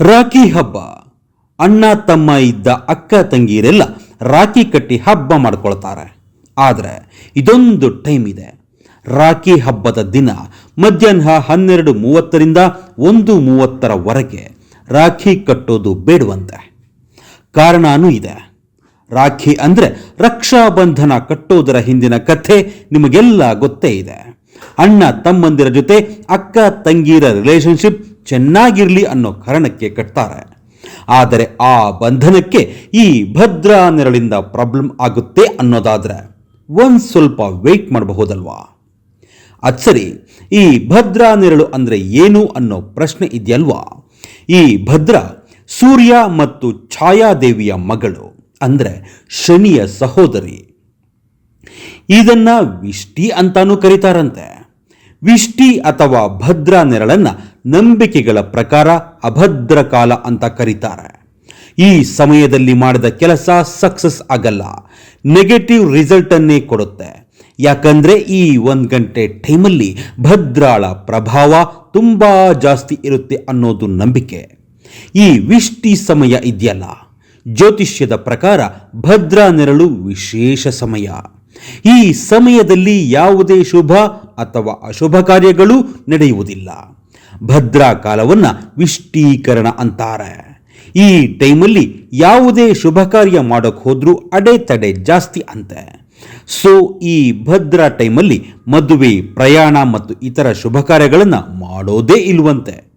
ರಾಖಿ ಹಬ್ಬ. ಅಣ್ಣ, ತಮ್ಮ ಇದ್ದ ಅಕ್ಕ ತಂಗಿಯರೆಲ್ಲ ರಾಖಿ ಕಟ್ಟಿ ಹಬ್ಬ ಮಾಡ್ಕೊಳ್ತಾರೆ. ಆದರೆ ಇದೊಂದು ಟೈಮ್ ಇದೆ. ರಾಖಿ ಹಬ್ಬದ ದಿನ ಮಧ್ಯಾಹ್ನ ಹನ್ನೆರಡು ಮೂವತ್ತರಿಂದ ಒಂದು ಮೂವತ್ತರವರೆಗೆ ರಾಖಿ ಕಟ್ಟೋದು ಬೇಡುವಂತೆ. ಕಾರಣನೂ ಇದೆ. ರಾಖಿ ಅಂದರೆ ರಕ್ಷಾಬಂಧನ ಕಟ್ಟೋದರ ಹಿಂದಿನ ಕಥೆ ನಿಮಗೆಲ್ಲ ಗೊತ್ತೇ ಇದೆ. ಅಣ್ಣ, ತಮ್ಮಂದಿರ ಜೊತೆ ಅಕ್ಕ ತಂಗಿಯರ ರಿಲೇಶನ್ಶಿಪ್ ಚೆನ್ನಾಗಿರಲಿ ಅನ್ನೋ ಕಾರಣಕ್ಕೆ ಕಟ್ತಾರೆ. ಆದರೆ ಆ ಬಂಧನಕ್ಕೆ ಈ ಭದ್ರಾ ನೆರಳಿಂದ ಪ್ರಾಬ್ಲಮ್ ಆಗುತ್ತೆ ಅನ್ನೋದಾದ್ರೆ ಒಂದು ಸ್ವಲ್ಪ ವೆಯ್ಟ್ ಮಾಡಬಹುದಲ್ವಾ? ಅದು ಸರಿ, ಈ ಭದ್ರಾ ನೆರಳು ಅಂದರೆ ಏನು ಅನ್ನೋ ಪ್ರಶ್ನೆ ಇದೆಯಲ್ವಾ? ಈ ಭದ್ರ ಸೂರ್ಯ ಮತ್ತು ಛಾಯಾದೇವಿಯ ಮಗಳು ಅಂದರೆ ಶನಿಯ ಸಹೋದರಿ. ಇದನ್ನು ವಿಷ್ಟಿ ಅಂತಾನೂ ಕರೀತಾರಂತೆ. ವಿಷ್ಟಿ ಅಥವಾ ಭದ್ರ ನೆರಳನ್ನ ನಂಬಿಕೆಗಳ ಪ್ರಕಾರ ಅಭದ್ರ ಕಾಲ ಅಂತ ಕರೀತಾರೆ. ಈ ಸಮಯದಲ್ಲಿ ಮಾಡಿದ ಕೆಲಸ ಸಕ್ಸಸ್ ಆಗಲ್ಲ. ನೆಗೆಟಿವ್ ರಿಸಲ್ಟ್ ಅನ್ನೇ ಕೊಡುತ್ತೆ. ಯಾಕಂದ್ರೆ ಈ ಒಂದು ಗಂಟೆ ಟೈಮಲ್ಲಿ ಭದ್ರಾಳ ಪ್ರಭಾವ ತುಂಬಾ ಜಾಸ್ತಿ ಇರುತ್ತೆ ಅನ್ನೋದು ನಂಬಿಕೆ. ಈ ವಿಷ್ಟಿ ಸಮಯ ಇದೆಯಲ್ಲ. ಜ್ಯೋತಿಷ್ಯದ ಪ್ರಕಾರ ಭದ್ರಾ ನೆರಳು ವಿಶೇಷ ಸಮಯ. ಈ ಸಮಯದಲ್ಲಿ ಯಾವುದೇ ಶುಭ ಅಥವಾ ಅಶುಭ ಕಾರ್ಯಗಳು ನಡೆಯುವುದಿಲ್ಲ. ಭದ್ರಾ ಕಾಲವನ್ನ ವಿಷ್ಟೀಕರಣ ಅಂತಾರೆ. ಈ ಟೈಮಲ್ಲಿ ಯಾವುದೇ ಶುಭ ಕಾರ್ಯ ಮಾಡೋಕ್ಕೆ ಹೋದ್ರೂ ಅಡೆತಡೆ ಜಾಸ್ತಿ ಅಂತೆ. ಸೊ, ಈ ಭದ್ರಾ ಟೈಮಲ್ಲಿ ಮದುವೆ, ಪ್ರಯಾಣ ಮತ್ತು ಇತರ ಶುಭ ಕಾರ್ಯಗಳನ್ನು ಮಾಡೋದೇ ಇಲ್ವಂತೆ.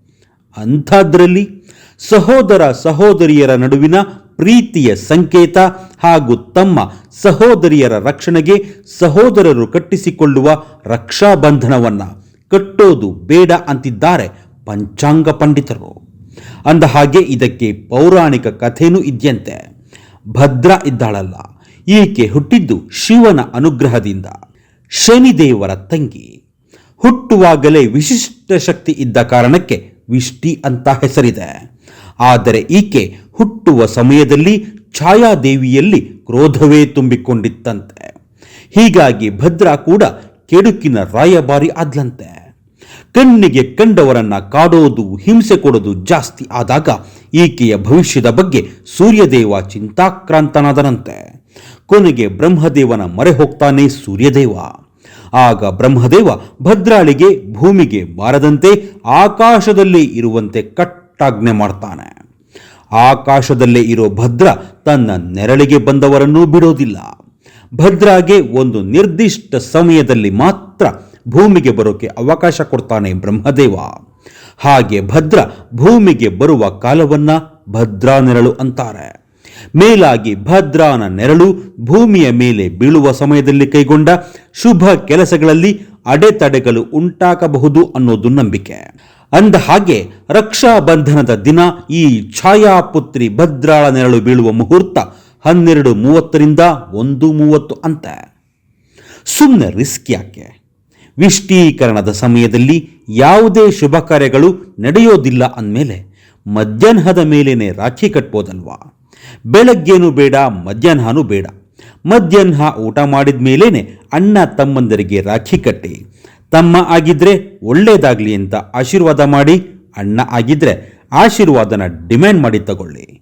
ಅಂಥದ್ರಲ್ಲಿ ಸಹೋದರ ಸಹೋದರಿಯರ ನಡುವಿನ ಪ್ರೀತಿಯ ಸಂಕೇತ ಹಾಗೂ ತಮ್ಮ ಸಹೋದರಿಯರ ರಕ್ಷಣೆಗೆ ಸಹೋದರರು ಕಟ್ಟಿಸಿಕೊಳ್ಳುವ ರಕ್ಷಾಬಂಧನವನ್ನ ಕಟ್ಟೋದು ಬೇಡ ಅಂತಿದ್ದಾರೆ ಪಂಚಾಂಗ ಪಂಡಿತರು. ಅಂದ ಹಾಗೆ ಇದಕ್ಕೆ ಪೌರಾಣಿಕ ಕಥೆನೂ ಇದೆಯಂತೆ. ಭದ್ರ ಇದ್ದಾಳಲ್ಲ, ಈಕೆ ಹುಟ್ಟಿದ್ದು ಶಿವನ ಅನುಗ್ರಹದಿಂದ. ಶನಿದೇವರ ತಂಗಿ. ಹುಟ್ಟುವಾಗಲೇ ವಿಶಿಷ್ಟ ಶಕ್ತಿ ಇದ್ದ ಕಾರಣಕ್ಕೆ ವಿಷ್ಟಿ ಅಂತ ಹೆಸರಿದೆ. ಆದರೆ ಈಕೆ ಹುಟ್ಟುವ ಸಮಯದಲ್ಲಿ ಛಾಯಾದೇವಿಯಲ್ಲಿ ಕ್ರೋಧವೇ ತುಂಬಿಕೊಂಡಿತ್ತಂತೆ. ಹೀಗಾಗಿ ಭದ್ರ ಕೂಡ ಕೆಡುಕಿನ ರಾಯಭಾರಿ ಆದ್ಲಂತೆ. ಕಣ್ಣಿಗೆ ಕಂಡವರನ್ನ ಕಾಡೋದು, ಹಿಂಸೆ ಕೊಡೋದು ಜಾಸ್ತಿ ಆದಾಗ ಈಕೆಯ ಭವಿಷ್ಯದ ಬಗ್ಗೆ ಸೂರ್ಯದೇವ ಚಿಂತಾಕ್ರಾಂತನಾದನಂತೆ. ಕೊನೆಗೆ ಬ್ರಹ್ಮದೇವನ ಮರೆ ಹೋಗ್ತಾನೆ ಸೂರ್ಯದೇವ. ಆಗ ಬ್ರಹ್ಮದೇವ ಭದ್ರಾಳಿಗೆ ಭೂಮಿಗೆ ಬಾರದಂತೆ ಆಕಾಶದಲ್ಲಿ ಇರುವಂತೆ ಕಟ್ಟಾಜ್ಞೆ ಮಾಡ್ತಾನೆ. ಆಕಾಶದಲ್ಲೇ ಇರೋ ಭದ್ರ ತನ್ನ ನೆರಳಿಗೆ ಬಂದವರನ್ನೂ ಬಿಡೋದಿಲ್ಲ. ಭದ್ರಾಗೆ ಒಂದು ನಿರ್ದಿಷ್ಟ ಸಮಯದಲ್ಲಿ ಮಾತ್ರ ಭೂಮಿಗೆ ಬರೋಕೆ ಅವಕಾಶ ಕೊಡ್ತಾನೆ ಬ್ರಹ್ಮದೇವ. ಹಾಗೆ ಭದ್ರ ಭೂಮಿಗೆ ಬರುವ ಕಾಲವನ್ನ ಭದ್ರಾ ನೆರಳು ಅಂತಾರೆ. ಮೇಲಾಗಿ ಭದ್ರಾನ ನೆರಳು ಭೂಮಿಯ ಮೇಲೆ ಬೀಳುವ ಸಮಯದಲ್ಲಿ ಕೈಗೊಂಡ ಶುಭ ಕೆಲಸಗಳಲ್ಲಿ ಅಡೆತಡೆಗಳು ಉಂಟಾಗಬಹುದು ಅನ್ನೋದು ನಂಬಿಕೆ. ಅಂದ ಹಾಗೆ ರಕ್ಷಾಬಂಧನದ ದಿನ ಈ ಛಾಯಾಪುತ್ರಿ ಭದ್ರಾಳ ನೆರಳು ಬೀಳುವ ಮುಹೂರ್ತ ಹನ್ನೆರಡು ಮೂವತ್ತರಿಂದ ಒಂದು ಮೂವತ್ತು ಅಂತ. ಸುಮ್ಮನೆ ರಿಸ್ಕ್ ಯಾಕೆ? ವಿಷ್ಟೀಕರಣದ ಸಮಯದಲ್ಲಿ ಯಾವುದೇ ಶುಭ ಕಾರ್ಯಗಳು ನಡೆಯೋದಿಲ್ಲ ಅಂದಮೇಲೆ ಮಧ್ಯಾಹ್ನದ ಮೇಲೇನೆ ರಾಖಿ ಕಟ್ಬೋದಲ್ವಾ? ಬೆಳಗ್ಗೇನು ಬೇಡ, ಮಧ್ಯಾಹ್ನನೂ ಬೇಡ. ಮಧ್ಯಾಹ್ನ ಊಟ ಮಾಡಿದ ಮೇಲೇನೆ ಅಣ್ಣ ತಮ್ಮಂದರಿಗೆ ರಾಖಿ ಕಟ್ಟಿ. ತಮ್ಮ ಆಗಿದ್ರೆ ಒಳ್ಳೇದಾಗ್ಲಿ ಅಂತ ಆಶೀರ್ವಾದ ಮಾಡಿ, ಅಣ್ಣ ಆಗಿದ್ರೆ ಆಶೀರ್ವಾದನ ಡಿಮ್ಯಾಂಡ್ ಮಾಡಿ ತಗೊಳ್ಳಿ.